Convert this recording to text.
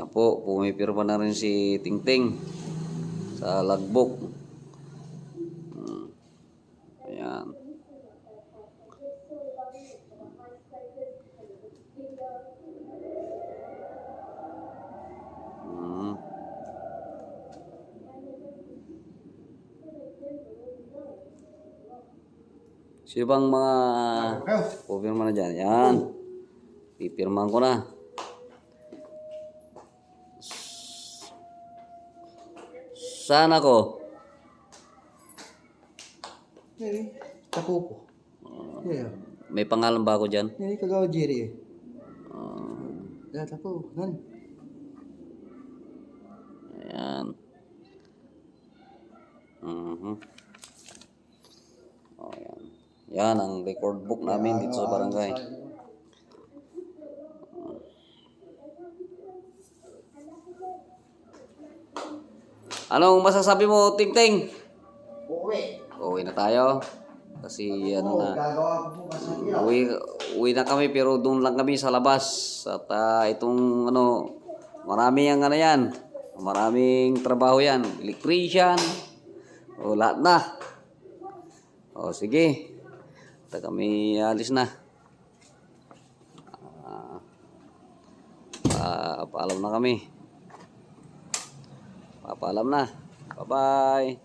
Yan po, pumipirma na rin si Tingting sa logbook. Hmm. Ayan. Hmm. Sino bang mga pupirma na dyan? Yan. Pipirmahan ko na. Saan ako? Eh, tapo po. Yeah. May pangalan ba ako dyan? Ini kagawa Jerry eh. Ah, Ya, tapo. Nan. ayan. Mhm. Oh, yan. Yan ang record book namin dito sa barangay. Anong masasabi mo, Ting Ting? Uwi. Uwi na tayo. Kasi ano na. Uwi, uwi na kami pero doon lang kami sa labas. At ah, itong ano, marami ang ano yan. Maraming trabaho yan. Electrician. O lahat na. O sige. Ito kami alis na. Pa, paalam na kami. Papaalam na. Bye-bye.